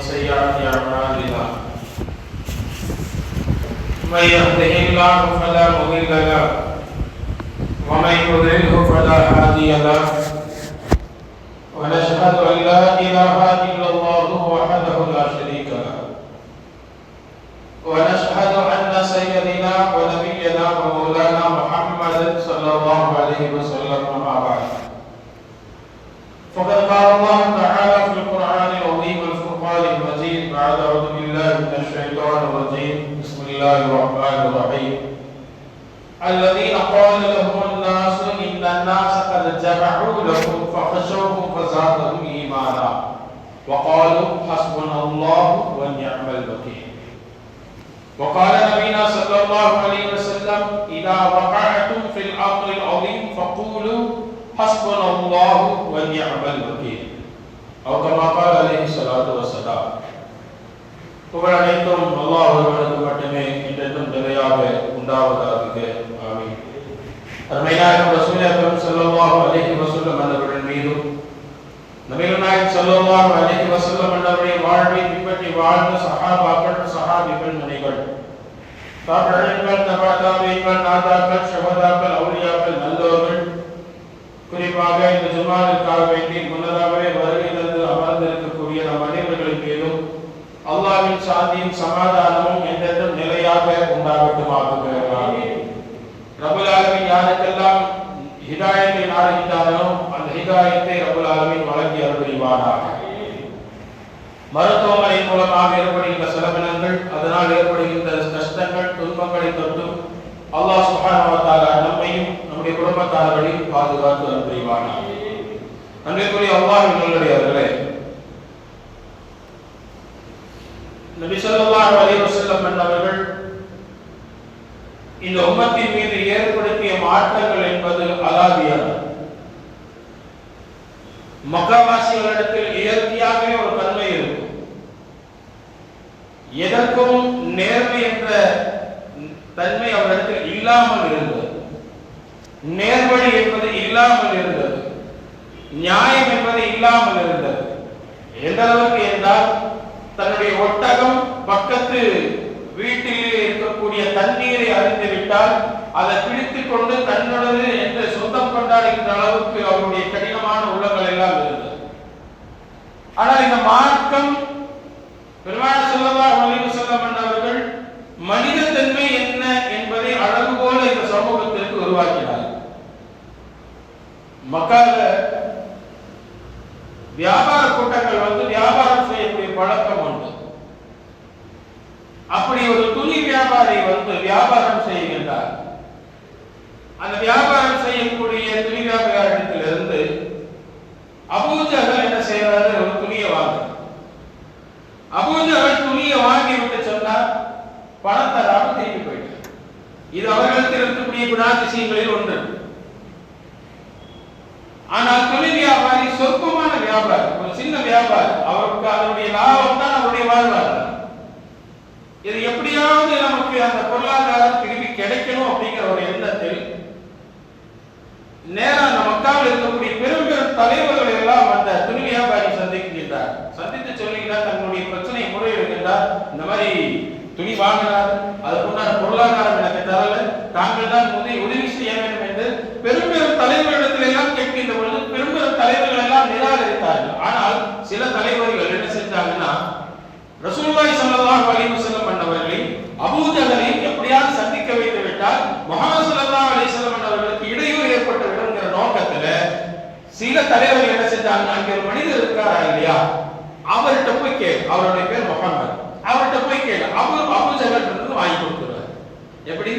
سيئات أعمالنا من يهده الله فلا مضل له ومن يضلله فلا هادي له ونشهد أن لا إله إلا الله وحده لا شريك له۔ ونشهد أن سيدنا ونبينا ومولانا محمد صلى الله عليه وسلم۔ सल्लल्लाहु अलैहि वसल्लम इदा वक़अतुम फिल अम्र अज़ीम फक़ूलू हस्बुनल्लाहु व नि'मल वकील और कमा कहा अलैहि सलातु व सलाम குவரனைத்தும் அல்லாஹ் ஒருவனுக்கு மட்டுமே இன்றைக்கும் நிலையாக உண்டாவதாக ஆமீன் அருமையாகும் ரசூல் அக்ரம் ஸல்லல்லாஹு அலைஹி வஸல்லம் அவர்களின் மீதும் நபிகள் நாயகம் ஸல்லல்லாஹு அலைஹி வஸல்லம் அவர்களின் வாழ்வை பின்பற்றி வாழ்ந்த சஹாபாக்கள் சஹாபிகள் மனைகள் தாபிகள் தபா தாபிகள் நாதாக்கள் ஷஹதாக்கள் அவுலியாக்கள் நல்லோர்கள் குறிப்பாக இந்த ஜுமாவிற்காக வேண்டி முன்னதாகவே வருகை தந்து அமர்ந்திருக்கக்கூடிய நம் அனைவர்களின் மீதும் அல்லாவின் சாந்தியும் சமாதானமும் என்றென்றும் நிலையாக உண்டாகட்டுமாக ரபுல் ஆலமின் யாருக்கெல்லாம் ஹிதாயத்தை நாடுகின்றாரோ அந்த ஹிதாயத்தை ரபுல் ஆலமின் வழங்கி அருள்புரிவானாக. மருத்துவமனை மூலமாக ஏற்படுகின்ற செலவினங்கள் அதனால் ஏற்படுகின்ற கஷ்டங்கள் துன்பங்களை தொட்டும் அல்லாஹ் சுப்ஹானஹு நம்மையும் நம்முடைய குடும்பத்தார்களையும் பாதுகாத்து அனுப்புவானாக. அன்றைக்குரிய அல்லாஹ் நல்லடியார்களே நபி ஸல்லல்லாஹு அலைஹி வஸல்லம் இந்த உம்மத்தின் மீது ஏற்படுத்திய மாற்றங்கள் என்பது அலாதியானது மக்காவாசிகளிடத்தில் இயற்கையாகவே ஒரு எதற்கும் நேர்மை என்ற தன்மை அவரிடத்தில் இல்லாமல் இருந்தது. நேர்வழி என்பது இல்லாமல் இருந்தது. நியாயம் என்பது இல்லாமல் இருந்தது. எந்த அளவுக்கு என்றால் தன்னுடைய ஒட்டகம் பக்கத்து வீட்டிலே இருக்கக்கூடிய தண்ணீரை அறிந்து விட்டால் அதை பிடித்துக் கொண்டு தன்னுடனே என்று சொந்தம் கொண்டாடுகின்ற அளவுக்கு அவருடைய கடினமான உள்ளங்கள் எல்லாம் இருந்தது ஆனால் இந்த மார்க்கம் பெருமான செல்லவா ஒளிவு செல்லம் அவர்கள் மனித தன்மை என்ன என்பதை அழகு போல இந்த சமூகத்திற்கு உருவாக்கினார் மக்கால வியாபார கூட்டங்கள் வந்து வியாபாரம் செய்யக்கூடிய பழக்கம் உண்டு அப்படி ஒரு துணி வியாபாரி வந்து வியாபாரம் செய்கின்றார் அந்த வியாபாரம் செய்யக்கூடிய துணி வியாபாரத்திலிருந்து அபூஜகல் என்ன செய்யறாரு ஒரு துணியை வாங்க அபூஜகல் துணியை வாங்கி விட்டு சொன்னார் பணத்தை தராம திருப்பி போயிட்டார் இது அவர்களுக்கு இருக்கக்கூடிய குணாதிசயங்களில் ஒன்று ஆனால் துணி வியாபாரி சொற்பமான வியாபாரி ஒரு சின்ன வியாபாரி அவருக்கு அதனுடைய லாபம் தான் அவருடைய வாழ்வாதாரம் இது எப்படியாவது நமக்கு அந்த பொருளாதாரம் திரும்பி கிடைக்கணும் அப்படிங்கிற ஒரு எண்ணத்தில் நேரா அந்த மக்காவில் இருக்கக்கூடிய பெரும் பெரும் தலைவர்கள் எல்லாம் அந்த துணி வியாபாரி சந்திக்கின்றார். சந்தித்து சொல்லுகிறார் தங்களுடைய பிரச்சனையை முறையிடுகின்றார். இந்த மாதிரி துணி வாங்கினார் அதுக்குண்டான பொருளாதாரம் எனக்கு தரல தாங்கள் தான் உதவி உதவி செய்ய வேண்டும் என்று பெரும் பெரும் தலைவர்களிடத்தில் எல்லாம் கேட்கின்ற பொழுது பெரும் பெரும் தலைவர்கள் எல்லாம் நிராகரித்தார்கள். ஆனால் சில தலைவர்கள் என்ன செஞ்சாங்கன்னா ரசூலுல்லாஹி ஸல்லல்லாஹு அலைஹி பண்ணவர்களை அபூஜகரை அபூஜஹலை எப்படியாவது சந்திக்க வைத்து விட்டால் முஹம்மது ஸல்லல்லாஹு அலைஹி வஸல்லம் அன்னவர்களுக்கு இடையூறு ஏற்பட்டு விடுங்கிற நோக்கத்துல சில தலைவர்கள் என்ன செஞ்சாங்க? அங்க ஒரு மனிதர் இருக்காரா இல்லையா? அவர்கிட்ட போய் கேள். அவருடைய பேர் முகமது அவர்கிட்ட போய் கேள். அவர் அபு இருந்து வாங்கி கொடுத்துருவார். எப்படி?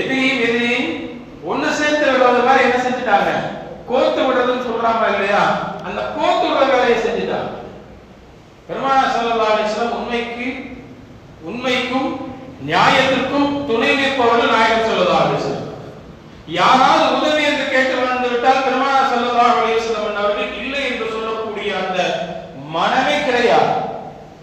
எதிரியும் எதிரியும் ஒண்ணு சேர்த்து விடுறது மாதிரி என்ன செஞ்சுட்டாங்க? கோத்து விடுறதுன்னு சொல்றாங்க இல்லையா? அந்த கோத்து விடுற வேலையை செஞ்சுட்டாங்க. பெருமான ஸல்லல்லாஹு அலைஹி உண்மைக்கு உண்மைக்கும் நியாயத்திற்கும் துணை நிற்பவர்கள் நாயகம் சொல்லதா அப்படின்னு யாராவது உதவி என்று கேட்டு வந்து விட்டால் பெருமானா ஸல்லல்லாஹு அலைஹி வஸல்லம் அவர்கள் இல்லை என்று சொல்லக்கூடிய அந்த மனமே கிடையாது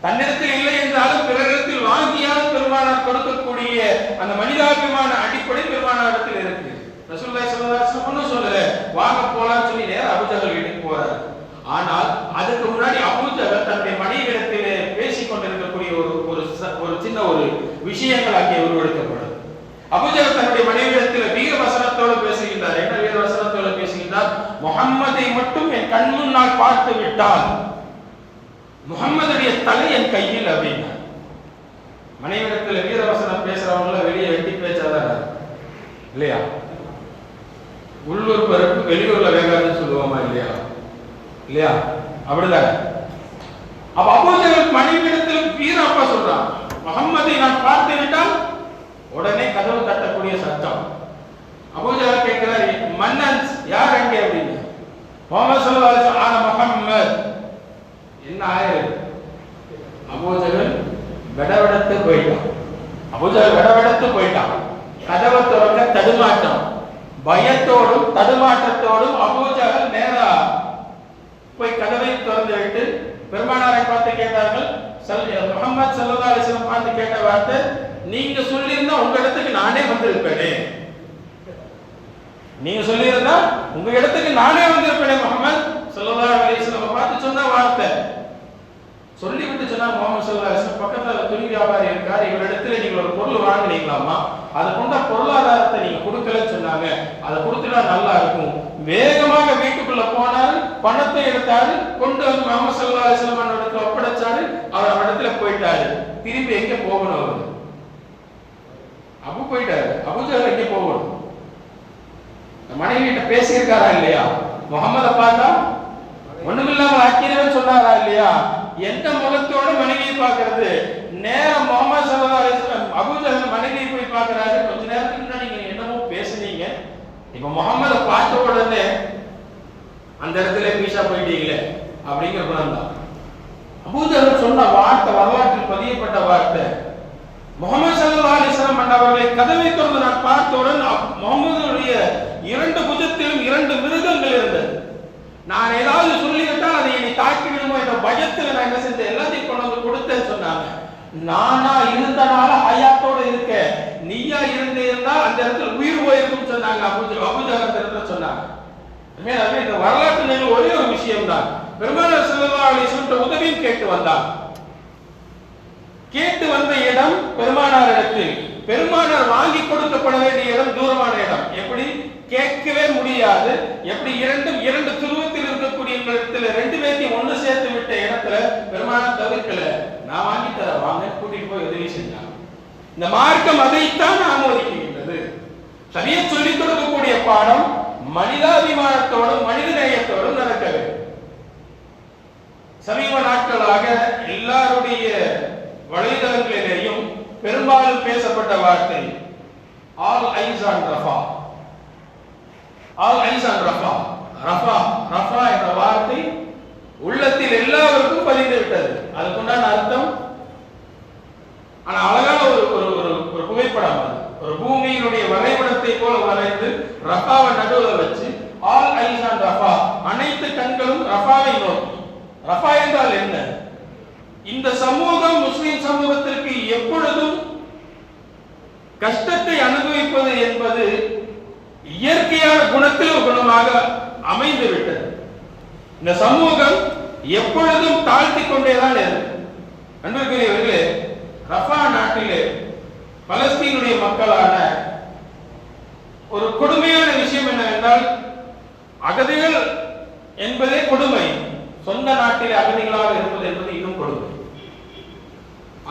தன்னிடத்தில் இல்லை என்றாலும் பிறரிடத்தில் வாங்கியால் பெருமானார் கொடுக்கக்கூடிய அந்த மனிதாபிமான அடிப்படை பெருமானாரிடத்தில் இருக்கு. ரசூலுல்லாஹி ஸல்லல்லாஹு அலைஹி வஸல்லம் ஒண்ணும் சொல்லல. வாங்க போலாம்னு சொல்லி நேரம் அபுஜகல் வீட்டுக்கு போறாரு. ஆனால் அதுக்கு முன்னாடி அபுஜகல் தன்னுடைய மனைவிடத்திலே பேசி கொண்டிருக்கக்கூடிய ஒரு ஒரு சின்ன ஒரு விஷயங்கள் அங்கே உருவெடுக்கப்படும் அபுஜகல் தன்னுடைய மனைவிடத்தில் வீர வசனத்தோடு பேசுகின்றார். என்ன வீர வசனத்தோடு பேசுகின்றார்? முகம்மதை மட்டும் என் கண் முன்னால் பார்த்து விட்டால் முகம்மதுடைய தலை என் கையில் அப்படின்னார். மனைவிடத்தில் வீரவசனம் பேசுறவங்கள வெளியே வெட்டி பேச்சாதான் இல்லையா? உள்ளூர் பருப்பு வெளியூர்ல வேகாதுன்னு சொல்லுவோமா இல்லையா? இல்லையா? அப்படிதான்? அப்ப அபூஜகல் மனைவிடத்தில் வீர அப்பா சொல்றான் முகம்மதை நான் பார்த்து விட்டால் உடனே கதவு தட்டக்கூடிய சத்தம். அபூஜகல் கேட்கிறார் மன்னன் யார் அங்கே? அப்படின்னு. முகமது சல்லல்லாஹு ஆன முகம்மது. என்ன ஆயிரு? அபூஜகல் விடவிடத்து போயிட்டான். அபூஜகல் விடவிடத்து போயிட்டான். கதவை திறக்க தடுமாட்டம் பயத்தோடும் தடுமாற்றத்தோடும் அபூஜகல் நேரா போய் கதவை திறந்து விட்டு பெருமானாரை பார்த்து கேட்டார்கள். சல் முகமது சல்லா அலிஸ்லாம் பார்த்து கேட்ட வார்த்தை நீங்க சொல்லியிருந்தா உங்க இடத்துக்கு நானே வந்திருப்பேனே. நீங்க சொல்லியிருந்தா உங்க இடத்துக்கு நானே வந்திருப்பேனே முகமது சல்லா அலிஸ்லாம் பார்த்து சொன்ன வார்த்தை. சொல்லி விட்டு முகமது சல்லா பக்கத்துல துணி வியாபாரி இருக்காரு இவரிடத்துல நீங்க ஒரு பொருள் வாங்கினீங்களாமா அது கொண்ட பொருளாதாரத்தை நீங்க கொடுக்கலன்னு சொன்னாங்க. அதை கொடுத்துட்டா நல்லா இருக்கும். வேகமாக வீட்டுக்குள்ள போனாரு பணத்தை எடுத்தாரு கொண்டு வந்து முகமது சல்லா அலிஸ்லாம் இடத்துல ஒப்படைச்சாரு அவர் இடத்துல போயிட்டாரு. திருப்பி எங்க போகணும் அவரு? அப்போ போயிட்டாரு. அபுஜர் எங்க போகணும்? மனைவி கிட்ட பேசியிருக்காரா இல்லையா? முகமத பார்த்தா ஒண்ணுமில்லாம ஆக்கிரவன் சொன்னாரா இல்லையா? எந்த முகத்தோட மனைவியை பார்க்கறது? நேரம் முகமது சல்லா அலிஸ்லாம் அபுஜஹல் மனைவியை போய் பார்க்கறாரு. கொஞ்ச நேரத்துக்கு முன்னாடி நீங்க என்னமோ பேசுனீங்க. இப்ப முகமத பார்த்த உடனே அந்த இடத்துல பீஷா போயிட்டீங்களே அப்படிங்கிற குணம் தான். அபூஜஹல் சொன்ன வார்த்தை வரலாற்றில் பதியப்பட்ட வார்த்தை. முகமது சல்லா அலிஸ்லாம் அவர்களை கதவை திறந்து நான் பார்த்தவுடன் அப்- முகமதுடைய இரண்டு புஜத்திலும் இரண்டு மிருகங்கள் இருந்தது. நான் ஏதாவது சொல்லிவிட்டால் அதை என்னை தாக்கி விடுமோ என்ற பயத்துல நான் என்ன செஞ்சேன்? எல்லாத்தையும் கொண்டு வந்து கொடுத்தேன்னு சொன்னாங்க. நானா இருந்தனால ஹயாத்தோட இருக்க நீயா இருந்தீங்கன்னா அந்த இடத்துல உயிர் போயிருக்கும் சொன்னாங்க. அபுஜ அபுஜஹல் இடத்துல சொன்னாங்க. இந்த வரலாற்று நிகழ்வு ஒரே ஒரு விஷயம் தான் பெருமாள் ஸல்லல்லாஹு அலைஹி உதவியும் கேட்டு வந்தார். கேட்டு வந்த இடம் பெருமானார் இடத்தில். பெருமானார் வாங்கி கொடுக்கப்பட வேண்டிய இடம் தூரமான இடம். எப்படி? கேட்கவே முடியாது. எப்படி? இரண்டும் இரண்டு துருவத்தில் இருக்கக்கூடிய இடத்துல ரெண்டு பேர்த்தையும் ஒண்ணு சேர்த்து விட்ட இடத்துல பெருமானார் தவிர்க்கல. நான் வாங்கி தர வாங்க. கூட்டிட்டு போய் உதவி செஞ்சாங்க இந்த மார்க்கம் அதைத்தான் ஆமோதிக்கின்றது. சரிய சொல்லிக் கொடுக்கக்கூடிய பாடம் மனிதாபிமானத்தோடும் மனித நேயத்தோடும் நடக்க வேண்டும் சமீப நாட்களாக எல்லாருடைய வலைதளங்களிலேயும் பெரும்பாலும் பேசப்பட்ட வார்த்தை all eyes on Rafah. All eyes on Rafah. Rafah Rafah என்ற வார்த்தை உள்ளத்தில் எல்லாருக்கும் பதிந்து விட்டது. அதுக்குண்டான அர்த்தம்? ஆனா அழகான ஒரு ஒரு ஒரு ஒரு புகைப்படம் அது. ஒரு பூமியினுடைய வரைபடத்தை போல வரைந்து ரஃபாவை நடுவில் வச்சு ஆல் ஐஸ் ஆன் ரஃபா அனைத்து கண்களும் ரஃபாவை நோக்கி. ரஃபா என்றால் என்ன? இந்த சமூகம் முஸ்லிம் சமூகத்திற்கு எப்பொழுதும் கஷ்டத்தை அனுபவிப்பது என்பது இயற்கையான குணத்தில் ஒரு குணமாக அமைந்து விட்டது இந்த சமூகம் எப்பொழுதும் தாழ்த்தி கொண்டேதான் இருக்கும் அன்புக்குரியவர்களே ரஃபா நாட்டிலே பலஸ்தீனுடைய மக்களான ஒரு கொடுமையான விஷயம் என்னவென்றால் அகதிகள் என்பதே கொடுமை. சொந்த நாட்டிலே அகதிகளாக இருப்பது என்பது இன்னும் கொடுமை.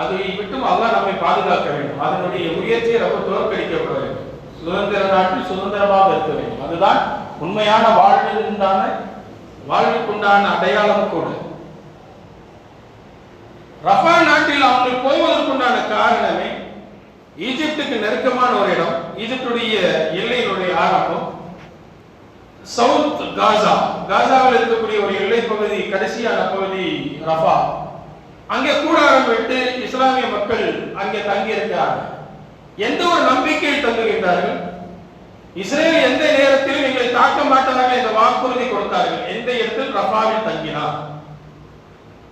அதை விட்டும் அல்லாஹ் நம்மை பாதுகாக்க வேண்டும். அதனுடைய முயற்சியை ரொம்ப தோற்கடிக்கப்பட வேண்டும். சுதந்திர நாட்டில் சுதந்திரமாக இருக்க வேண்டும். அதுதான் உண்மையான வாழ்விற்குண்டான வாழ்வுக்குண்டான அடையாளம் கூட. ரஃபா நாட்டில் அவங்க போவதற்குண்டான காரணமே ஈஜிப்டுக்கு நெருக்கமான ஒரு இடம். ஈஜிப்டுடைய எல்லையினுடைய ஆரம்பம் சவுத் காசா. காசாவில் இருக்கக்கூடிய ஒரு எல்லை பகுதி கடைசியான பகுதி ரஃபா. அங்கே கூடாரம் விட்டு இஸ்லாமிய மக்கள் அங்கே தங்கி இருக்கிறார்கள் எந்த ஒரு நம்பிக்கையில் தங்குகின்றார்கள் இஸ்ரேல் எந்த நேரத்திலும் எங்களை தாக்க மாட்டார்கள் என்ற வாக்குறுதி கொடுத்தார்கள். எந்த இடத்தில் ரஃபாவில் தங்கினார்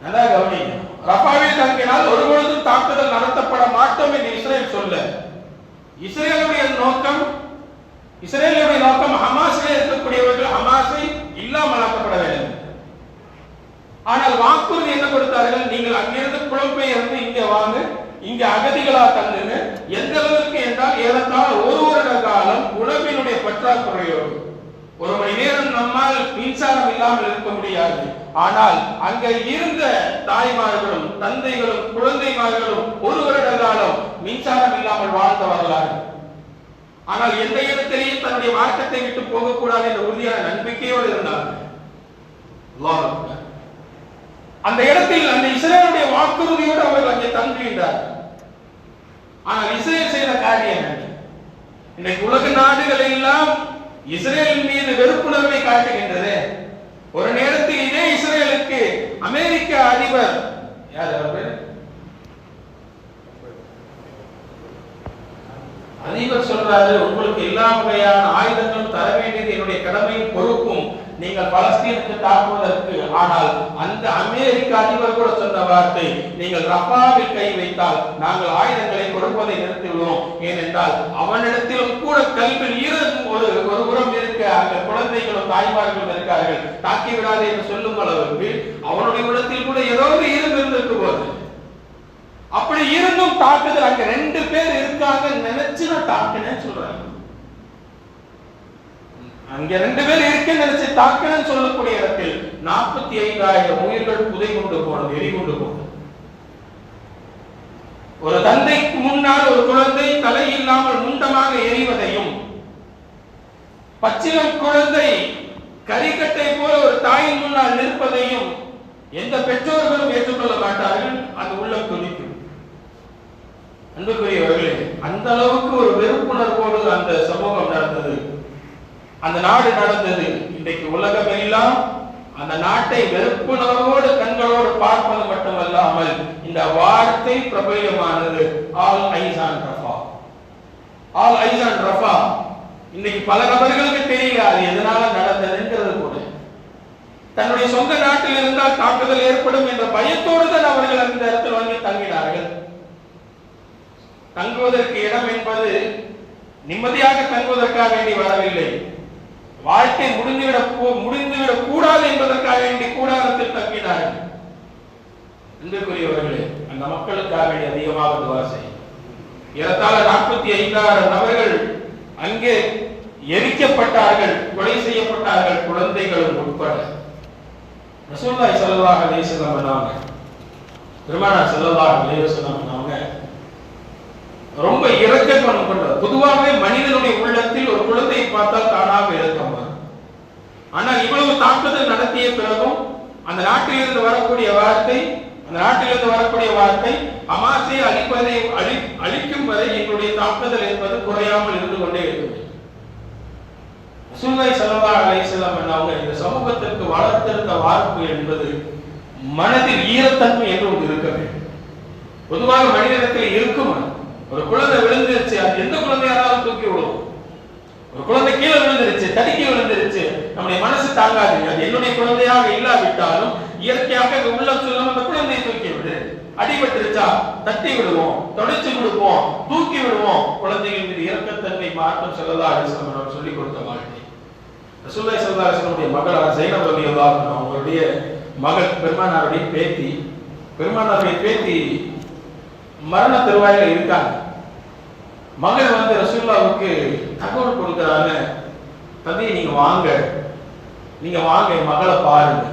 நல்லா கவனிங்க. ரஃபாவில் தங்கினால் ஒரு பொழுதும் தாக்குதல் நடத்தப்பட மாட்டோம் என்று இஸ்ரேல் சொல்ல. இஸ்ரேலுடைய நோக்கம் இஸ்ரேலுடைய நோக்கம் ஹமாஸில் இருக்கக்கூடியவர்கள் ஹமாஸை இல்லாமலாக்கப்பட ஆனால் வாக்குறுதி என்ன கொடுத்தார்கள்? நீங்கள் அங்கிருந்து புலம்பெயர்ந்து இங்கே வாங்க இங்க அகதிகளா தங்குங்க எந்த அளவுக்கு என்றால் ஏறத்தாழ ஒரு வருட காலம் உணவினுடைய பற்றாக்குறையோடு. ஒரு மணி நேரம் நம்மால் மின்சாரம் இல்லாமல் இருக்க முடியாது. ஆனால் அங்க இருந்த தாய்மார்களும் தந்தைகளும் குழந்தைமார்களும் ஒரு வருட காலம் மின்சாரம் இல்லாமல் வாழ்ந்த வரலாறு. ஆனால் எந்த இடத்திலேயும் தன்னுடைய மார்க்கத்தை விட்டு போகக்கூடாது என்ற உறுதியான நம்பிக்கையோடு இருந்தார்கள். அந்த இடத்தில் அந்த இஸ்ரேலுடைய வாக்குறுதியோடு அவர்கள் அங்கே தங்குகின்றார்கள். ஆனால் இஸ்ரேல் செய்த காரியம் இன்னைக்கு உலக நாடுகள் எல்லாம் இஸ்ரேல் மீது வெறுப்புணர்வை காட்டுகின்றது ஒரு நேரத்தில் இதே இஸ்ரேலுக்கு அமெரிக்க அதிபர் யார் அவர் அதிபர் சொல்றாரு உங்களுக்கு எல்லா வகையான ஆயுதங்களும் தர வேண்டியது என்னுடைய கடமையும் பொறுப்பும் நீங்கள் பலஸ்தீனுக்கு தாக்குவதற்கு ஆனால் அந்த அமெரிக்க அதிபர் கூட சொன்ன வார்த்தை நீங்கள் ரஃபாவில் கை வைத்தால் நாங்கள் ஆயுதங்களை கொடுப்பதை நிறுத்திவிடுவோம். ஏனென்றால் அவனிடத்திலும் கூட கல்வியில் ஈரம் ஒரு ஒரு புறம் இருக்க அந்த குழந்தைகளும் தாய்மார்களும் இருக்கார்கள். தாக்கி விடாது என்று சொல்லும் அளவுக்கு அவனுடைய இடத்தில் கூட ஏதோ ஒரு இரும்பு இருந்திருக்கு போது அப்படி இருந்தும் தாக்குதல் அங்க ரெண்டு பேர் இருக்காங்க நினைச்சு நான் தாக்கினேன்னு சொல்றாங்க. அங்க ரெண்டு பேர் இருக்க நினைச்சு தாக்கினேன்னு சொல்லக்கூடிய இடத்தில் நாற்பத்தி ஐந்தாயிரம் உயிர்கள் புதை கொண்டு போனது எரி கொண்டு போனது. ஒரு தந்தைக்கு முன்னால் ஒரு குழந்தை தலை இல்லாமல் முண்டமாக எரிவதையும் பச்சிலம் குழந்தை கரிக்கட்டை போல ஒரு தாயின் முன்னால் நிற்பதையும் எந்த பெற்றோர்களும் ஏற்றுக்கொள்ள மாட்டார்கள் அது உள்ள துடிக்கும் அன்புக்குரியவர்களே அந்த அளவுக்கு ஒரு வெறுப்புணர்வோடு அந்த சமூகம் நடந்தது. அந்த நாடு நடந்தது. இன்றைக்கு உலகம் எல்லாம் அந்த நாட்டை வெறுப்புணர்வோடு கண்களோடு பார்ப்பது மட்டுமல்லாமல் இந்த வார்த்தை பிரபலமானது all eyes on Rafah. All eyes on Rafah. இன்னைக்கு பல நபர்களுக்கு தெரியல அது எதனால நடந்ததுங்கிறது கூட. தன்னுடைய சொந்த நாட்டில் இருந்தால் தாக்குதல் ஏற்படும் என்ற பயத்தோடு தான் அவர்கள் அந்த இடத்தில் வந்து தங்கினார்கள். தங்குவதற்கு இடம் என்பது நிம்மதியாக தங்குவதற்காக வேண்டி வரவில்லை. வாழ்க்கை முடிந்துவிட முடிந்துவிடக் கூடாது என்பதற்காக வேண்டி கூடாரத்தில் தங்கினார்கள். அன்புக்குரியவர்களே அந்த மக்களுக்காக வேண்டி அதிகமாக துவா செய்யும். ஏறத்தாழ நாற்பத்தி ஐந்தாயிரம் நபர்கள் அங்கே எரிக்கப்பட்டார்கள் கொலை செய்யப்பட்டார்கள் குழந்தைகளும் உட்பட. ரசூலுல்லாஹி ஸல்லல்லாஹு அலைஹி வஸல்லம் சொன்னாங்க பெருமானார் ஸல்லல்லாஹு அலைஹி வஸல்லம் சொன்னாங்க ரொம்ப இரக்க குணம் கொண்டவர். பொதுவாகவே மனிதனுடைய உள்ளத்தில் ஒரு குழந்தையை பார்த்தால் தானாக இறக்கம் வரும். ஆனால் இவ்வளவு தாக்குதல் நடத்திய பிறகும் அந்த நாட்டிலிருந்து வரக்கூடிய வார்த்தை அந்த நாட்டிலிருந்து வரக்கூடிய வார்த்தை அமாசை அழிப்பதை அழி அழிக்கும் வரை எங்களுடைய தாக்குதல் என்பது குறையாமல் இருந்து கொண்டே இருக்கிறது ரசூலுல்லாஹி ஸல்லல்லாஹு அலைஹி வஸல்லம் அவங்க இந்த சமூகத்திற்கு வளர்த்தெடுத்த வார்ப்பு என்பது மனதில் ஈரத்தன்மை என்று ஒன்று இருக்க வேண்டும். பொதுவாக மனிதனத்தில் இருக்கும் ஒரு குழந்தை விழுந்துருச்சு அது எந்த குழந்தையாராலும் தூக்கி விடுவோம் ஒரு குழந்தை கீழே விழுந்துருச்சு தடுக்கி விழுந்துருச்சு நம்முடைய மனசு தாங்காது. அது என்னுடைய குழந்தையாக இல்லாவிட்டாலும் இயற்கையாக அது உள்ள சொல்லும் அந்த குழந்தையை தூக்கி விடு. அடிபட்டுருச்சா தட்டி விடுவோம் தொடச்சு விடுவோம் தூக்கி விடுவோம். குழந்தைகள் மீது இரக்கத்தன்மை மாற்றம் செல்லதா அலிஸ்லாம் சொல்லி சொல்லிக் கொடுத்த வாழ்க்கை. ரசூலுல்லாஹி ஸல்லல்லாஹு அலைஹி மகளார் ஜைனப் ரலியல்லாஹு அவங்களுடைய மகள் பெருமானாருடைய பேத்தி. பெருமானாருடைய பேத்தி மரண தருவாயில இருக்காங்க. மகள் வந்து ரசூல்லாவுக்கு தகவல் கொடுக்கறாங்க. தம்பி நீங்க வாங்க. நீங்க வாங்க என் மகளை பாருங்க.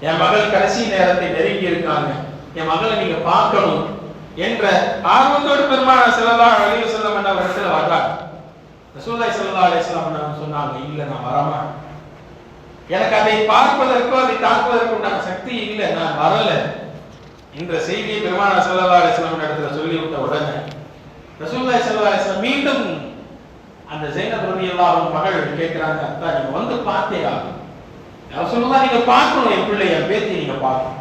என் மகள் கடைசி நேரத்தை நெருங்கி இருக்காங்க. என் மகளை நீங்க பார்க்கணும் என்ற ஆர்வத்தோடு பெருமான செல்லல்லா அலைஹி செல்லம் என்ற இடத்துல வர்றாங்க. ரசூலுல்லாஹி ஸல்லல்லாஹு அலைஹி சொன்னாங்க இல்ல நான் வரமாட்டேன். எனக்கு அதை பார்ப்பதற்கோ அதை தாக்குவதற்கு உண்டான சக்தி இல்லை. நான் வரலை. என்ற செய்தியை பெருமான சல்லா அலிஸ்லாம் இடத்துல சொல்லிவிட்ட உடனே ரசூல்லா சல்லா அலிஸ்லாம் மீண்டும் அந்த ஜைனப் ரவி எல்லாரும் மகள் கேட்கிறாங்க அத்தா நீங்க வந்து பார்த்தேயா ரசூலுல்லாஹ் நீங்க பார்க்கணும் என் பிள்ளை என் பேத்தி நீங்க பார்க்கணும்.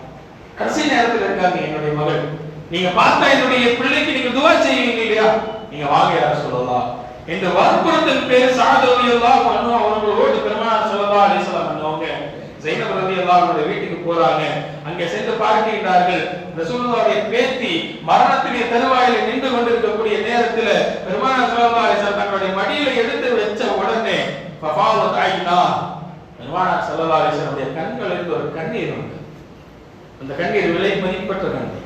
கடைசி நேரத்தில் இருக்காங்க என்னுடைய மகள். நீங்க பார்த்தா என்னுடைய பிள்ளைக்கு நீங்க துவா செய்வீங்க இல்லையா? நீங்க வாங்க யார் சொல்லலாம் இந்த வற்புறுத்தல் பேர் சாது எல்லாம் அன்ஹு அவர்களோடு பெருமானார் ஸல்லல்லாஹு அலைஹி வஸல்லம் அவங்க ஜைனப் ரலியல்லாஹு போறாங்க. அங்கே சென்று பார்க்கின்றார்கள். ரசூலுல்லாஹ்வுடைய பேத்தி மரணத்திலே தருவாயில் நின்று கொண்டிருக்கக்கூடிய நேரத்தில் பெருமான ஸல்லல்லாஹு அலைஹி தங்களுடைய மடியில எடுத்து வச்ச உடனே ஃபஃபாவத் ஐனா பெருமானார் ஸல்லல்லாஹு அலைஹி வஸல்லம் கண்களில் ஒரு கண்ணீர் உண்டு அந்த கண்ணீர் விலை மதிப்பற்ற கண்ணீர்.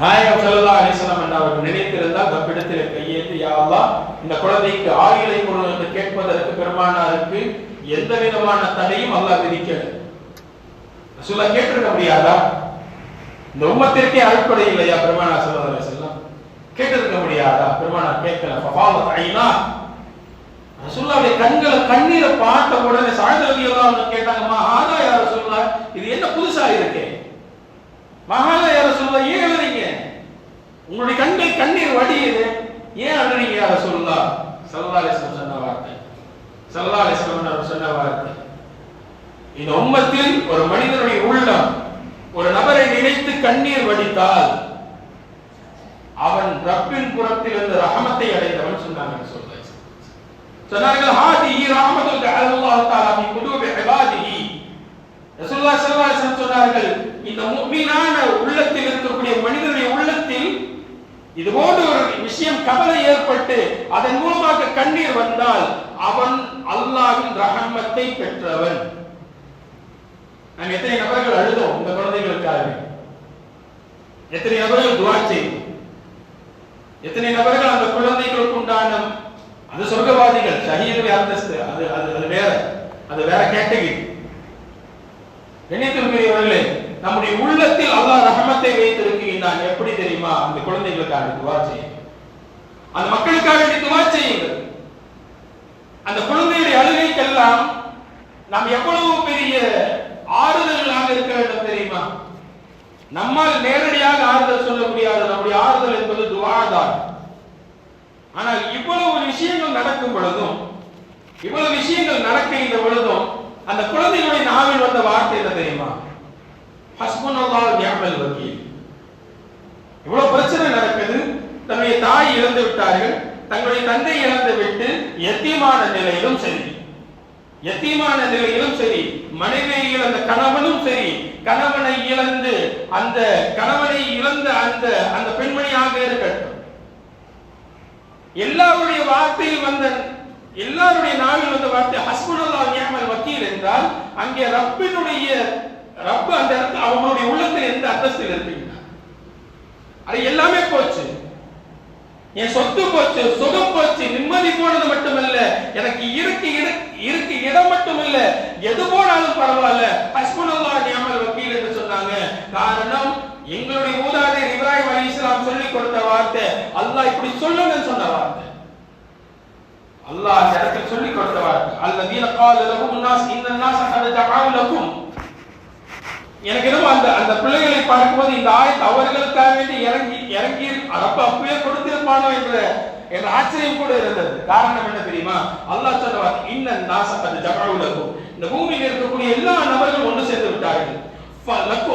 நாயகம் ஸல்லல்லாஹு அலிஸ்லாம் என்ற அவர் நினைத்திருந்தால் தப்பிடத்தில் கையேந்தி யாவா இந்த குழந்தைக்கு ஆயுளை கொடு என்று கேட்பதற்கு பெருமானாருக்கு எந்த விதமான தடையும் அல்லாஹ் விதிக்கல. சொல்ல கேட்டிருக்க முடியாதா? இந்த உம்மத்திற்கே அடிப்படை இல்லையா பெருமானா ஸல்லல்லாஹு அலைஹி கேட்டிருக்க முடியாதா? பெருமானா கேட்கல. ஃபஃபாலத் ஐனா ரசூலுல்லாஹ்வுடைய கண்களை கண்ணீரை பார்த்த உடனே சாயந்தரம் எல்லாம் கேட்டாங்கம்மா ஆதா யார சொல்லா இது என்ன புதுசா இருக்கே? மகாலா யார சொல்ல ஏன் எழுதுறீங்க உங்களுடைய கண்கள் கண்ணீர் வடியுது. ஏன் அழுறீங்க யார சொல்லா சல்லா அலிஸ்லாம் சொன்ன வார்த்தை. சல்லா அலிஸ்லாம் சொன்ன வார்த்தை. இந்த உம்மத்தில் ஒரு மனிதனுடைய உள்ளம் ஒரு நபரை நினைத்து கண்ணீர் வடித்தால் அவன் ரப்பின் புறத்தில் இருந்து ரஹமத்தை அடைந்தவன் சொன்னாங்க சொல்ல சொன்னார்கள் ஹாதிஹி ரஹமத்துல் அல்லாஹ் தஆலா ஃபி குலூபி இபாதிஹி. ரசூலுல்லாஹி ஸல்லல்லாஹு அலைஹி வஸல்லம் சொன்னார்கள் இந்த முஃமினான உள்ளத்தில் இருக்கக்கூடிய மனிதனுடைய உள்ளத்தில் இது போன்ற விஷயம் கவலை ஏற்பட்டு அதன் மூலமாக கண்ணீர் வந்தால் அவன் அல்லாவின் ரஹமத்தை பெற்றவன். நாம் எத்தனை நபர்கள் அழுதோம் இந்த குழந்தைகளுக்காக எத்தனை நபர்கள் துவா செய்தோம்? எத்தனை நபர்கள் அந்த குழந்தைகளுக்கு உண்டான அது சொர்க்கவாதிகள் ஷஹீதுடைய அந்தஸ்து அது அது அது வேற அது வேற கேட்டகிரி. கண்ணியத்திற்குரியவர்களே நம்முடைய உள்ளத்தில் அல்லாஹ் ரஹமத்தை வைத்திருக்கிறான் எப்படி தெரியுமா? அந்த குழந்தைகளுக்காக துவா செய்யுங்க அந்த மக்களுக்காக வேண்டி துவா செய்யுங்கள். அந்த குழந்தையுடைய அழுகைக்கெல்லாம் நாம் எவ்வளவு பெரிய ஆறுதலாக இருக்க வேண்டும் தெரியுமா? நம்மால் நேரடியாக ஆறுதல் சொல்ல முடியாது. நம்முடைய ஆறுதல் என்பது துவாதான். ஆனால் இவ்வளவு விஷயங்கள் நடக்கும் பொழுதும் இவ்வளவு விஷயங்கள் நடக்கின்ற பொழுதும் அந்த குழந்தைகளுடைய நாவில் வந்த வார்த்தை என்ன தெரியுமா? ஹஸ்புனல்லாஹ் வக்கீல். இவ்வளவு பிரச்சனை நடக்குது. தன்னுடைய தாய் இழந்து விட்டார்கள். தங்களுடைய தந்தை இழந்து விட்டு எத்தியமான நிலையிலும் சரி. எத்தியமான நிலையிலும் சரி. மனைவியை இழந்த கணவனும் சரி. கணவனை இழந்து அந்த கணவனை இழந்த அந்த அந்த பெண்மணியாக இருக்கட்டும். எல்லாருடைய வார்த்தையில் வந்த எல்லாருடைய நாவில் வந்த வார்த்தை ஹஸ்புனல்லா நிஅமல் வக்கீல் என்றால் அங்கே ரப்பினுடைய ரப்பு அந்த அவங்களுடைய உள்ளத்தில் எந்த அந்தஸ்தில் இருப்பீங்க? அது எல்லாமே போச்சு. என் சொத்து போச்சு சுகம் போச்சு நிம்மதி போனது மட்டுமல்ல எனக்கு இருக்கு இருக்கு இடம் மட்டுமல்ல எது போனாலும் பரவாயில்ல. ஹஸ்புனல்லா நியமல் வக்கீல் என்று சொன்னாங்க. காரணம் எங்களுடைய மூதாதையர் இப்ராஹிம் அலி இஸ்லாம் சொல்லி கொடுத்த வார்த்தை. அல்லாஹ் இப்படி சொல்லுங்கன்னு சொன்ன வார்த்தை. அல்லாஹ் இடத்தில் சொல்லிக் கொடுத்த வார்த்தை. அல்லதீன கால லகும் நாஸ் இன்ன நாஸ் கட ஜஹாவு எனக்கு என்னமோ அந்த அந்த பிள்ளைகளை பார்க்கும்போது இந்த ஆயத்தை அவர்களுக்காக வேண்டி இறங்கி இறங்கி ரப்ப அப்பவே கொடுத்திருப்பானோ என்ற என்ற ஆச்சரியம் கூட இருந்தது. காரணம் என்ன தெரியுமா? அல்லாஹ் சொன்னவர் இன்னன் அந்த ஜகாவுலகும் இந்த பூமியில் இருக்கக்கூடிய எல்லா நபர்களும் ஒன்று சேர்ந்து விட்டார்கள். ஃபலக்கு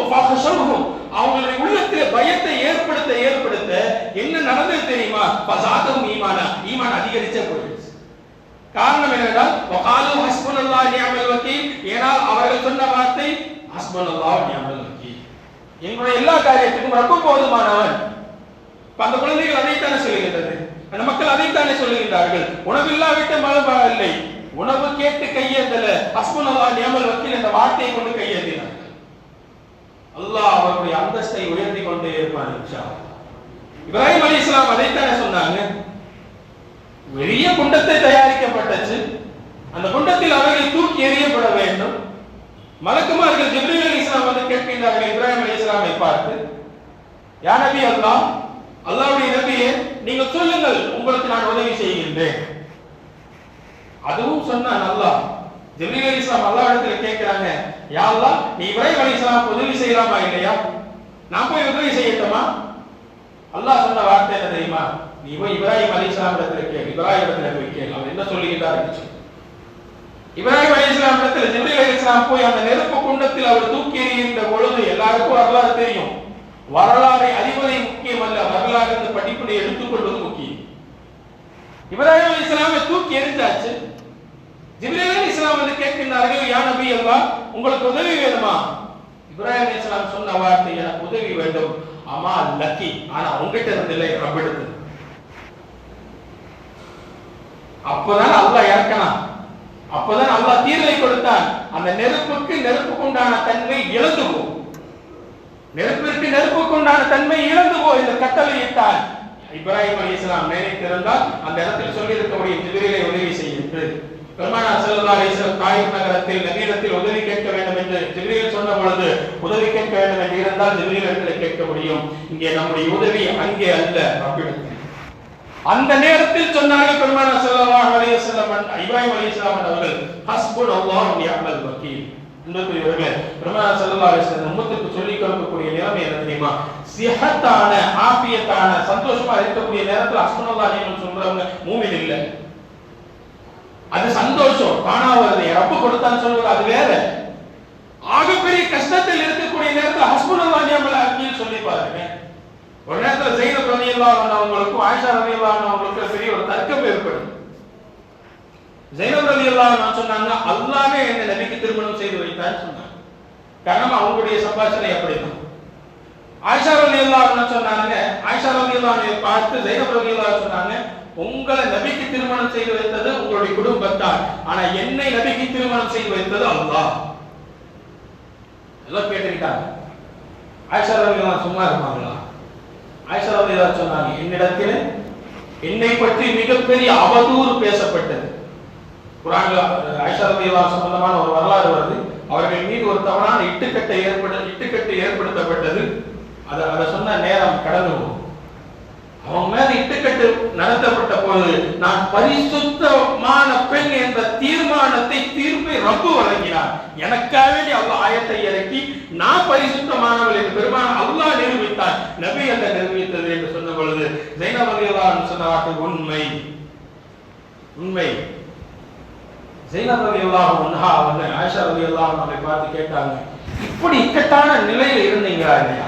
அவங்களுடைய உள்ளத்தில் பயத்தை ஏற்படுத்த ஏற்படுத்த என்ன நடந்தது தெரியுமா? பசாதம் ஈமானா. ஈமான் அதிகரிச்சே போயிடுச்சு. காரணம் என்னென்னா வகாலு. ஏனால் அவர்கள் சொன்ன வார்த்தை ஹஸ்புனல்லாஹ் நிஅமல் வக்கீல் எங்களுடைய எல்லா காரியத்துக்கும் ரொம்ப போதுமானவன். இப்ப அந்த குழந்தைகள் அதைத்தானே சொல்லுகின்றது? அந்த மக்கள் அதைத்தானே சொல்லுகின்றார்கள்? உணவில்லாவிட்ட மழை இல்லை. உணவு கேட்டு கையேந்தல. ஹஸ்புனல்லாஹ் நியமல் வக்கீல் என்ற வார்த்தையை கொண்டு கையேந்தினார் அல்லாஹ் அவருடைய அந்தஸ்தை உயர்த்தி கொண்டே இருப்பான் இன்ஷா அல்லாஹ். இப்ராஹிம் அதைத்தானே சொன்னாங்க? பெரிய குண்டத்தை தயாரிக்கப்பட்டச்சு. அந்த குண்டத்தில் அவர்கள் தூக்கி எறியப்பட வேண்டும். மலக்குமார்கள் ஜிப்ரீல் அலைஹிஸ்ஸலாம் வந்து கேட்கின்றார்கள் இப்ராஹிம் அலைஹிஸ்ஸலாமை பார்த்து யா நபி அல்லா அல்லாஹ்வுடைய நபியே நீங்கள் சொல்லுங்கள் உங்களுக்கு நான் உதவி செய்கின்றேன். அதுவும் சொன்னான் அல்லாஹ். ஜிப்ரீல் அலைஹிஸ்ஸலாம் அல்லாஹ் இடத்துல கேட்கிறாங்க யா அல்லாஹ் நீ இப்ராஹிம் அலைஹிஸ்ஸலாம் உதவி செய்யலாமா இல்லையா? நான் போய் உதவி செய்யட்டுமா? அல்லாஹ் சொன்ன வார்த்தை என்ன தெரியுமா? நீ போய் இப்ராஹிம் அலைஹிஸ்ஸலாம் இடத்துல கேள் இப்ராஹிம் இடத்துல போய் கேள். அவர் என்ன சொல்லுகிறார் என்று சொல்லு. இப்ராஹிம் அலைஹிஸ்ஸலாம் இடத்துல ஜிப்ரீல் அலைஹிஸ்ஸலாம் போய் அந்த நெருப்பு குண்டத்தில் அவர் தூக்கி எறிகின்ற பொழுது எல்லாருக்கும் வரலாறு தெரியும். வரலாறை அறிவதை முக்கியம் அல்ல வரலாறு இந்த படிப்பினை எடுத்துக்கொள்வது முக்கியம். இப்ராஹிம் அலைஹிஸ்ஸலாமை தூக்கி எரிஞ்சாச்சு ஜிப்ரீல் அலைஹிஸ்ஸலாம் வந்து கேட்கின்றார்கள் யா நபி அல்லா உங்களுக்கு உதவி வேணுமா இப்ராஹிம் இஸ்லாம் சொன்ன வார்த்தை எனக்கு உதவி வேண்டும். ஆமா லக்கி. ஆனா உங்ககிட்ட இருந்து இல்லை ரப்பெடுத்து அப்பதான் அல்லாஹ் இறக்கணும் அப்பதான் அல்லாஹ் தீர்வை கொடுத்தான். அந்த நெருப்புக்கு நெருப்புக்கு உண்டான தன்மை இழந்து போ. நெருப்பிற்கு நெருப்புக்கு உண்டான தன்மை இழந்து போ இந்த கட்டளையிட்டான். இப்ராஹிம் அலி இஸ்லாம் நினைத்திருந்தால் அந்த இடத்தில் சொல்லி இருக்கக்கூடிய ஜிபிரிலை உதவி செய்யுங்கள். பெருமானா செல்லா அலிஸ்லாம் தாயிப் நகரத்தில் நவீனத்தில் உதவி கேட்க வேண்டும் என்று ஜிபிரியில் சொன்ன பொழுது உதவி கேட்க வேண்டும் என்று இருந்தால் ஜிபிரில் கேட்க முடியும். இங்கே நம்முடைய உதவி அங்கே அல்ல. அப்படின்னு. அந்த நேரத்தில் சொன்னார்கள் பெருமான செல்லவாக அலைய அலைஹி வஸல்லம் அலைய அலைஹிஸ்ஸலாம் அவர்கள் ஹஸ்புன் அல்லாஹ் நிஅமல் வக்கீல். என்பதுவர்களே பெருமான ஸல்லல்லாஹு அலைஹி வஸல்லம் உம்மத்துக்கு சொல்லிக் கொடுக்கக்கூடிய நிலைமை என்ன தெரியுமா? சிஹத்தான ஆப்பியத்தான சந்தோஷமா இருக்கக்கூடிய நேரத்தில் ஹஸ்புன் அல்லாஹ் நிஅமல் சொல்றவங்க மூமின் இல்லை. அது சந்தோஷம். தானா வருது ரப்பு கொடுத்தான்னு சொல்றது அது வேற. ஆகப்பெரிய கஷ்டத்தில் இருக்கக்கூடிய நேரத்தில் ஹஸ்புன் அல்லாஹ் நிஅமல் அப்படின்னு சொல்லி பாருங்க ஒரு நேரத்தில் செய்த ரலியல்லாஹு அன்ஹுவுங்களுக்கும் ஆயிஷா ரலியல்லாஹு அன்ஹுவுங்களுக்கும் பெரிய ஒரு தர்க்கம் ஏற்படும். ஜெயினப் ரலியல்லாஹு அன்ஹு சொன்னாங்க அல்லாமே என்னை நபிக்கு திருமணம் செய்து வைத்தான்னு சொன்னாங்க. காரணம் அவங்களுடைய சம்பாஷணை அப்படிதான் ஆயிஷா ரலியல்லாஹு அன்ஹா சொன்னாங்க ஆயிஷா ரவி அன்ஹை பார்த்து ஜெயினப் ரலியல்லாஹு அன்ஹா சொன்னாங்க உங்களை நபிக்கு திருமணம் செய்து வைத்தது உங்களுடைய குடும்பத்தார் ஆனா என்னை நபிக்கு திருமணம் செய்து வைத்தது அல்லாஹ். எல்லாம் கேட்டுக்கிட்டாங்க. ஆயிஷா ரலியல்லாஹு சும்மா இருப்பாங்களா? ஆயிஷா சொன்னாங்க என்னிடத்தில் என்னை பற்றி மிகப்பெரிய அவதூறு பேசப்பட்டது. குரான்ல ஆயிஷா சம்பந்தமான ஒரு வரலாறு வருது. அவர்கள் மீது ஒரு தவறான இட்டுக்கட்டை ஏற்பட இட்டுக்கட்டு ஏற்படுத்தப்பட்டது. அதை அதை சொன்ன நேரம் கடந்து போகும். அவன் மேல இட்டுக்கட்டு நடத்தப்பட்ட போது நான் பரிசுத்தமான பெண் என்ற தீர்மானத்தை தீர்ப்பை ரப்பு வழங்கினார். எனக்காக வேண்டி அல்லாஹ் ஆயத்தை இறக்கி நான் பரிசுத்தமானவள் என்று பெருமான அல்லாஹ் நிரூபித்தார். நபி அல்ல நிரூபித்தது என்று சொன்ன பொழுது ஜெயினப் சொன்ன வார்த்தை உண்மை. உண்மை. ஜெயினப் ஒன்றா அன்ஹா வந்து ஆயிஷா ரலியல்லாஹு அன்ஹாவை பார்த்து கேட்டாங்க இப்படி இக்கட்டான நிலையில் இருந்தீங்களா இல்லையா?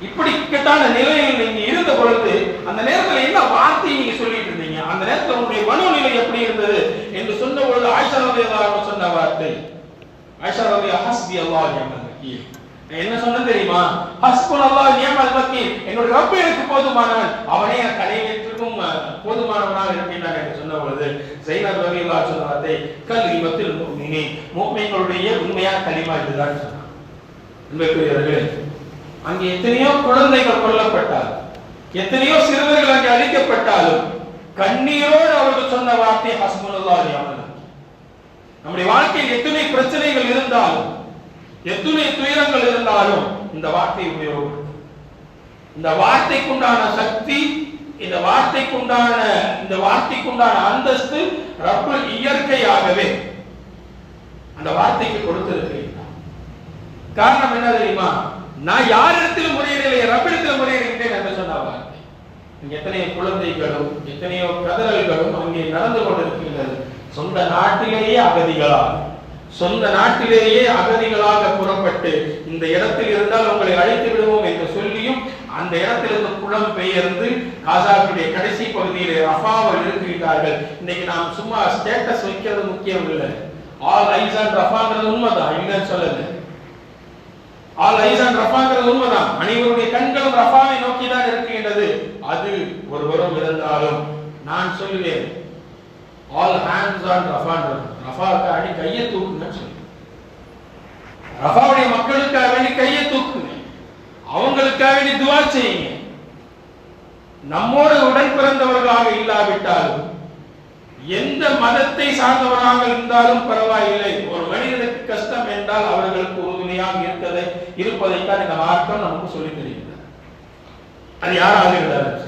இப்படி இக்கட்டான நிலையில் நீங்க இருந்த பொழுது அந்த நேரத்துல என்ன வார்த்தை நீங்க சொல்லிட்டு இருந்தீங்க? அந்த நேரத்துல உங்களுடைய மனோநிலை எப்படி இருந்தது? என்று சொன்ன பொழுது ஆயிஷா ரவி சொன்ன வார்த்தை ஆயிஷா ரவி ஹஸ்பி அல்லாஹ் என்ன சொன்னேன் தெரியுமா? ஹஸ்புன் அல்லாஹ் நிஅமல் வக்கீல். என்னுடைய ரப்ப எனக்கு போதுமானவன். அவனே எனக்கு அனைவருக்கும் போதுமானவனாக இருக்கின்றான் என்று சொன்ன பொழுது ஜைனப் அல்லா சொன்ன வார்த்தை கலிமத்தில் முஃமினீன் முஃமின்களுடைய உண்மையான கலிமா இதுதான் சொன்னான். அன்புக்குரியவர்களே அங்கே எத்தனையோ குழந்தைகள் கொல்லப்பட்டார் எத்தனையோ சிறுவர்கள் அங்கே அழிக்கப்பட்டாலும் கண்ணீரோடு அவர்கள் சொன்ன வார்த்தை ஹஸ்புல்லாஹ் நிஅமல் நம்முடைய வாழ்க்கையில் எத்தனை பிரச்சனைகள் இருந்தாலும் எத்தனை துயரங்கள் இருந்தாலும் இந்த வார்த்தை உபயோகப்படுத்தும் இந்த வார்த்தைக்குண்டான சக்தி இந்த வார்த்தைக்குண்டான இந்த வார்த்தைக்குண்டான அந்தஸ்து ரப்பல் இயற்கையாகவே அந்த வார்த்தைக்கு கொடுத்திருக்கிறீர்கள்? காரணம் என்ன தெரியுமா? நான் யாரிடத்திலும் முறையிடவில்லை ரப்பிடத்தில் முறையிடுகின்றேன் என்று சொன்ன வார்த்தை எத்தனையோ குழந்தைகளும் எத்தனையோ கதறல்களும் அங்கே நடந்து கொண்டிருக்கின்றது சொந்த நாட்டிலேயே அகதிகளாக சொந்த நாட்டிலேயே அகதிகளாக புறப்பட்டு இந்த இடத்தில் இருந்தால் உங்களை அழைத்து விடுவோம் என்று சொல்லியும் அந்த இடத்திலிருந்து புலம் பெயர்ந்து காசாவுடைய கடைசி பகுதியிலே ரஃபாவில் இருக்கிறார்கள் இன்னைக்கு நாம் சும்மா ஸ்டேட்டஸ் வைக்கிறது முக்கியம் இல்லை. ஆல் ஐஸ் அண்ட் ரஃபாங்கிறது உண்மைதான் இல்லைன்னு சொல்லலை. ஆல் ஐசான் ரஃபாங்கிறது உண்மைதான். அனைவருடைய கண்களும் ரஃபாவை நோக்கி தான் இருக்கின்றது. அது ஒருவரும் இருந்தாலும் நான் சொல்லுவேன். ஆல் ஹேண்ட்ஸ் ஆன் ரஃபான் ரஃபாவுக்கு அடி கையை தூக்குங்கன்னு சொல்லி ரஃபாவுடைய மக்களுக்காக வேண்டி கையை தூக்குங்க. அவங்களுக்காக வேண்டி துவா செய்யுங்க. நம்மோடு உடன் பிறந்தவர்களாக இல்லாவிட்டாலும் எந்த மதத்தை சார்ந்தவராக இருந்தாலும் பரவாயில்லை. ஒரு மனிதனுக்கு கஷ்டம் என்றால் அவர்களுக்கு உறுதுணையாக இருக்கதை இருப்பதைத்தான் இந்த மார்க்கம் நமக்கு சொல்லி தருகிறது. அது யாராக இருந்தாலும்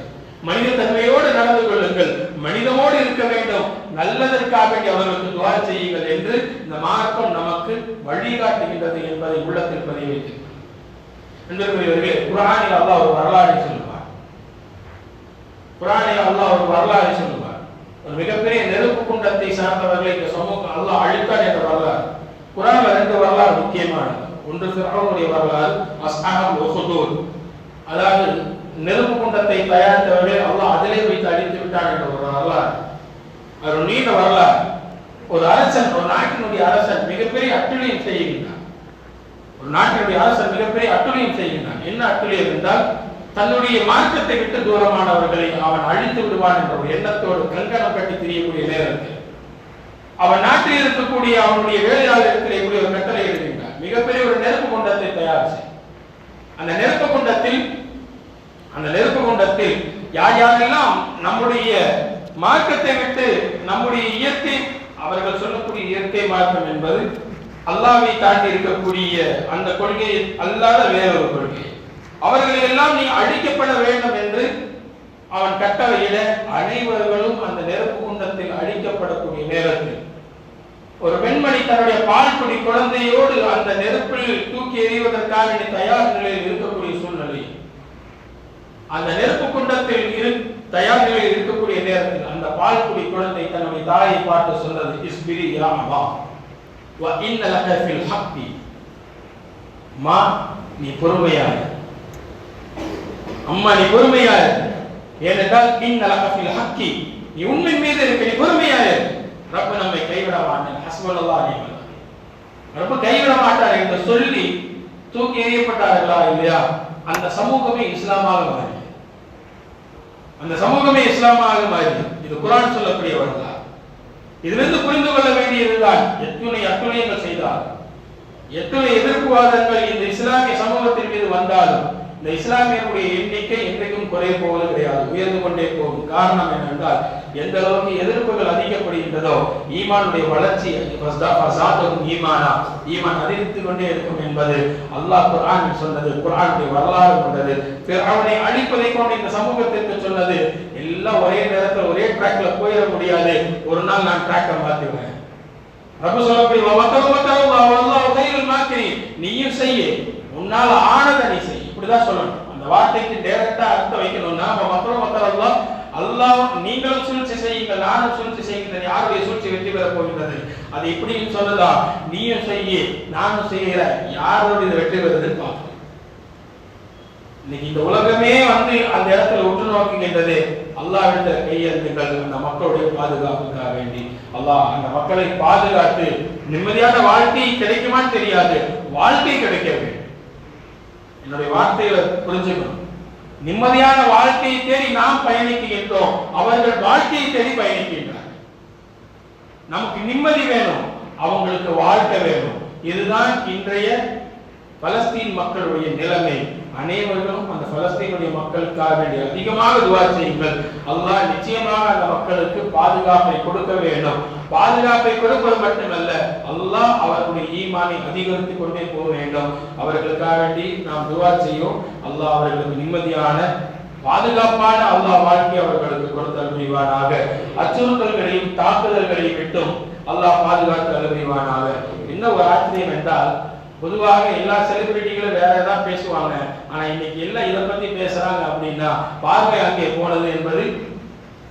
மனித தன்மையோடு நடந்து கொள்ளுங்கள். மனிதமோடு இருக்க வேண்டும். நல்லதற்காக அவர்களுக்கு துவா செய்யுங்கள் என்று இந்த மார்க்கம் நமக்கு வழிகாட்டுகின்றது என்பதை உள்ளத்தில் பதிய வைத்திருக்கிறது குரானில் அல்லாஹ் ஒரு வரலாறு சொல்லுவார். குரானில் அல்லாஹ் ஒரு வரலாறு சொல்லுவார். ஒரு மிகப்பெரிய நெருப்பு குண்டத்தை சார்ந்தவர்களை இந்த சமூகம் அல்லாஹ் அழித்தான் என்ற வரலாறு. குரான்ல ரெண்டு வரலாறு முக்கியமானது. ஒன்று ஃபிரௌனுடைய வரலாறு அஸ்ஹாபுல் உஹுதூர். அதாவது நெருப்பு குண்டத்தை தயாரித்தவர்கள் அல்லாஹ் அதிலே வைத்து அழித்து விட்டான் என்ற ஒரு வரலாறு. அது ஒரு நீண்ட வரலாறு. ஒரு அரசன் ஒரு நாட்டினுடைய அரசன் மிகப்பெரிய அட்டுழியம் செய்கின்றான். ஒரு நாட்டினுடைய அரசன் மிகப்பெரிய அட்டுழியம் செய்கின்றான். என்ன அட்டுழியம் என்றால் தன்னுடைய மார்க்கத்தை விட்டு தூரமானவர்களை அவன் அழித்து விடுவான் என்ற ஒரு எண்ணத்தோடு கங்கணம் கட்டி திரியக்கூடிய நேரத்தில் அவன் நாட்டில் இருக்கக்கூடிய அவனுடைய வேலையாளர்களுக்கு எப்படி ஒரு கட்டளை எழுதுகின்றான் மிகப்பெரிய ஒரு நெருப்பு குண்டத்தை தயார் செய். அந்த நெருப்பு குண்டத்தில் அந்த நெருப்பு குண்டத்தில் யார் யாரெல்லாம் நம்முடைய மார்க்கத்தை விட்டு நம்முடைய இயற்கை அவர்கள் சொல்லக்கூடிய இயற்கை மார்க்கம் என்பது அல்லாவை தாண்டி இருக்கக்கூடிய அந்த கொள்கை அல்லாத வேறொரு கொள்கை. அவர்களை எல்லாம் நீ அழிக்கப்பட வேண்டும் என்று அவன் கட்டளையிட அனைவர்களும் அந்த நெருப்பு குண்டத்தில் அழிக்கப்படக்கூடிய நேரத்தில். ஒரு பெண்மணி தன்னுடைய பால்குடி குழந்தையோடு அந்த நெருப்பில் தூக்கி எறிவதற்காக தயார் நிலையில் இருக்கக்கூடிய சூழ்நிலை. அந்த நெருப்பு குண்டத்தில் இரு தயார் நிலையில் இருக்கக்கூடிய நேரத்தில் அந்த பால்குடி குழந்தை தன்னுடைய தாயை பார்த்து சொன்னது இஸ்பிரி யா அம்மா வ இன்ன லக ஃபில் மா நீ பொறுமையாக அம்மா நீ பொறுமையாய ஏனென்றால் இன்ன லக ஹக்கி. நீ உண்மை மீது இருக்க நீ பொறுமையாக ரப்ப நம்மை கைவிட மாட்டேன். ஹஸ்பல்லாஹ் ரப்ப கைவிட மாட்டார் என்று சொல்லி தூக்கி எறியப்பட்டார்களா இல்லையா? அந்த சமூகமே இஸ்லாமாக மாறி அந்த சமூகமே இஸ்லாமாக மாறி இது குரான் சொல்லக்கூடிய வரலாறு இதிலிருந்து புரிந்து கொள்ள வேண்டியதுதான் எத்துணை அத்துணையங்கள் செய்தார் எத்துணை எதிர்ப்புவாதங்கள் இந்த இஸ்லாமிய சமூகத்தின் மீது வந்தாலும் இந்த இஸ்லாமியருடைய எண்ணிக்கை என்றைக்கும் குறைய போவது கிடையாது உயர்ந்து கொண்டே போகும். காரணம் என்னென்றால் எந்த அளவுக்கு எதிர்ப்புகள் அதிகப்படுகின்றதோ ஈமானுடைய வளர்ச்சி ஈமானா? ஈமான் அதிகரித்துக் கொண்டே இருக்கும் என்பது அல்லாஹ் குரான் சொன்னது குரானுடைய வரலாறு கொண்டது. அவனை அழிப்பதை கொண்டு இந்த சமூகத்திற்கு சொன்னது எல்லாம் ஒரே நேரத்தில் ஒரே ட்ராக்ல போயிட முடியாது. ஒரு நாள் நான் ட்ராக்கை மாத்திடுவேன் ரப்பு சொல்லப்படி மாத்திரி நீயும் செய்ய. உன்னால ஆன நீ சொல்லணும். அந்த வார்த்தைக்கு டைரக்டா அர்த்தம் வைக்கணும்னா அப்ப மக்களும் மக்கள் அல்லாஹ் நீங்களும் சூழ்ச்சி செய்யுங்கள். நானும் சூழ்ச்சி செய்யுங்கள் யாருடைய சூழ்ச்சி வெற்றி பெற போகின்றது? அது இப்படின்னு சொல்லுதா? நீயும் செய்ய நானும் செய்கிற யாரோட இதை வெற்றி பெறுதுன்னு பார்க்கணும் இன்னைக்கு இந்த உலகமே வந்து அந்த இடத்துல உற்று நோக்குகின்றது. அல்லாவிட கையெழுத்துங்கள் அந்த மக்களுடைய பாதுகாப்புக்காக வேண்டி. அல்லாஹ் அந்த மக்களை பாதுகாத்து நிம்மதியான வாழ்க்கை கிடைக்குமான்னு தெரியாது. வாழ்க்கை கிடைக்க வேண்டும் என்னுடைய வார்த்தைகளை புரிஞ்சுக்கணும். நிம்மதியான வாழ்க்கையை தேடி நாம் பயணிக்கின்றோம். அவர்கள் வாழ்க்கையை தேடி பயணிக்கின்றார் நமக்கு நிம்மதி வேணும். அவங்களுக்கு வாழ்க்கை வேணும். இதுதான் இன்றைய பலஸ்தீன் மக்களுடைய நிலைமை. அனைவர்களும் அந்த பலஸ்தீனுடைய மக்களுக்காக வேண்டி அதிகமாக துவா செய்யுங்கள். அல்லாஹ் நிச்சயமாக அந்த மக்களுக்கு பாதுகாப்பை கொடுக்க வேண்டும். பாதுகாப்பை கொடுப்பது மட்டுமல்ல அல்லாஹ் அவர்களுடைய ஈமானை அதிகரித்துக் கொண்டே போக வேண்டும். அவர்களுக்காக வேண்டி நாம் துவா செய்யும் அல்லாஹ் அவர்களுக்கு நிம்மதியான பாதுகாப்பான அல்லாஹ் வாழ்க்கை அவர்களுக்கு கொடுத்தல் புரிவானாக. அச்சுறுத்தல்களையும் தாக்குதல்களையும் விட்டும் அல்லாஹ் பாதுகாத்து அலுவலிவானாக என்ன ஒரு ஆச்சரியம் என்றால் பொதுவாக எல்லா செலிபிரிட்டிகளும் வேற ஏதாவது பேசுவாங்க. ஆனா இன்னைக்கு எல்லாம் இதை பத்தி பேசுறாங்க அப்படின்னா பார்வை அங்கே போனது என்பது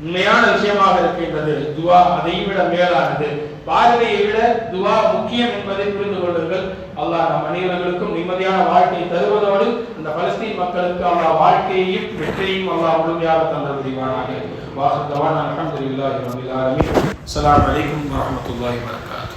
உண்மையான விஷயமாக இருக்கின்றது. துவா அதை விட மேலானது. பார்வையை விட துவா முக்கியம் என்பதை புரிந்து கொள்ளுங்கள். அல்லாஹ் நம் அனைவர்களுக்கும் நிம்மதியான வாழ்க்கையை தருவதோடு அந்த பலஸ்தீன் மக்களுக்கு அல்லாஹ் வாழ்க்கையையும் வெற்றியையும் அல்லாஹ் முழுமையாக தந்த முடிவானாக வாசத்தவான் அலமதுல்லாஹி ரபில் ஆலமீன். அஸ்ஸலாமு அலைக்கும் வரஹ்மத்துல்லாஹி வபரகாத்துஹு